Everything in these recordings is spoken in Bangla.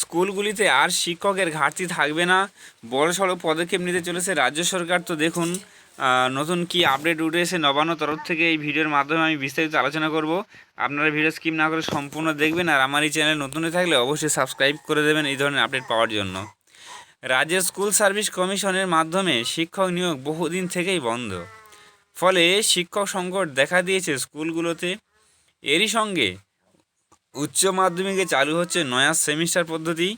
স্কুলগুলিতে আর শিক্ষকের ঘাটতি থাকবে না। বড় সড়ো পদক্ষেপ নিতে চলেছে রাজ্য সরকার। তো দেখুন নতুন কি আপডেট উঠে এসে নবান্ন তরফ থেকে এই ভিডিওর মাধ্যমে আমি বিস্তারিত আলোচনা করব। আপনারা ভিডিও স্কিপ না করে সম্পূর্ণ দেখবেন আর আমার এই চ্যানেল নতুন থাকলে অবশ্যই সাবস্ক্রাইব করে দেবেন এই ধরনের আপডেট পাওয়ার জন্য। রাজ্যের স্কুল সার্ভিস কমিশনের মাধ্যমে শিক্ষক নিয়োগ বহুদিন থেকেই বন্ধ। ফলে শিক্ষক সংকট দেখা দিয়েছে স্কুলগুলোতে। এরই সঙ্গে উচ্চ মাধ্যমিকে চালু হচ্ছে নয়া সেমিস্টার পদ্ধতি।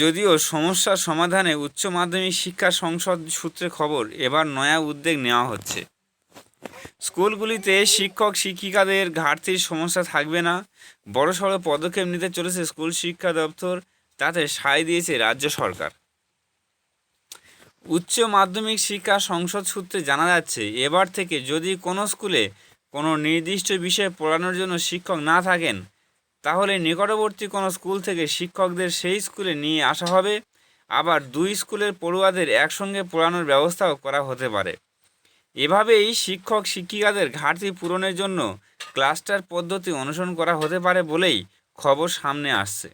যদিও সমস্যার সমাধানে উচ্চ মাধ্যমিক শিক্ষা সংসদ সূত্রে খবর, এবার নয়া উদ্যোগ নেওয়া হচ্ছে। স্কুলগুলিতে শিক্ষক, শিক্ষিকাদের ঘাটতির সমস্যা থাকবে না। বড়সড় পদক্ষেপ নিতে চলেছে স্কুল শিক্ষা দপ্তর, তাতে সায় দিয়েছে রাজ্য সরকার। উচ্চ মাধ্যমিক শিক্ষা সংসদ সূত্রে জানা যাচ্ছে, এবার থেকে যদি কোনো স্কুলে কোনো নির্দিষ্ট বিষয় পড়ানোর জন্য শিক্ষক না থাকেন, তাহলে নিকটবর্তী কোনো স্কুল থেকে শিক্ষকদের সেই স্কুলে নিয়ে আসা হবে। আবার দুই স্কুলের পড়ুয়াদের একসঙ্গে পড়ানোর ব্যবস্থাও করা হতে পারে। এভাবেই শিক্ষক শিক্ষিকাদের ঘাটতি পূরণের জন্য ক্লাস্টার পদ্ধতি অনুসরণ করা হতে পারে বলেই খবর সামনে আসছে।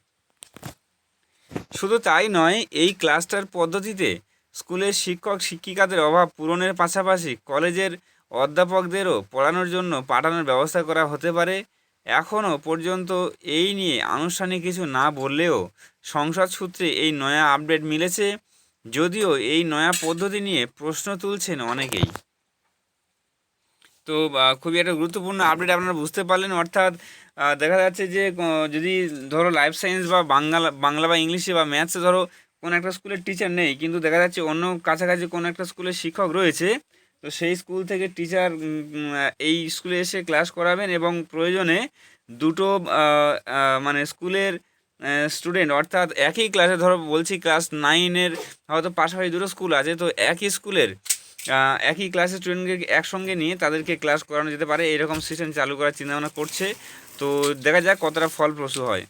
শুধু তাই নয়, এই ক্লাস্টার পদ্ধতিতে স্কুলের শিক্ষক শিক্ষিকাদের অভাব পূরণের পাশাপাশি কলেজের অধ্যাপকদেরও পড়ানোর জন্য পাঠানোর ব্যবস্থা করা হতে পারে। এখনও পর্যন্ত এই নিয়ে আনুষ্ঠানিক কিছু না বললেও সংসদ সূত্রে এই নয়া আপডেট মিলেছে। যদিও এই নয়া পদ্ধতি নিয়ে প্রশ্ন তুলছেন অনেকেই। তো খুবই একটা গুরুত্বপূর্ণ আপডেট আপনারা বুঝতে পারলেন। অর্থাৎ দেখা যাচ্ছে যে যদি ধরো লাইফ সায়েন্স বা বাংলা বাংলা বা ইংলিশে বা ম্যাথসে ধরো কোনো একটা স্কুলের টিচার নেই, কিন্তু দেখা যাচ্ছে অন্য কাছাকাছি কোনো একটা স্কুলের শিক্ষক রয়েছে। তো সেই স্কুল থেকে টিচার এই স্কুলে এসে ক্লাস করাবেন এবং প্রয়োজনে দুটো মানে স্কুলের স্টুডেন্ট অর্থাৎ একই ক্লাসে, ধরো বলছি ক্লাস নাইনের হয়তো পাশাপাশি দুটো স্কুল আছে, তো একই স্কুলের একই ক্লাসের স্টুডেন্টকে একসঙ্গে নিয়ে তাদেরকে ক্লাস করানো যেতে পারে। এরকম সিস্টেম চালু করার চিন্তাভাবনা করছে। তো দেখা যাক কতটা ফলপ্রসূ হয়।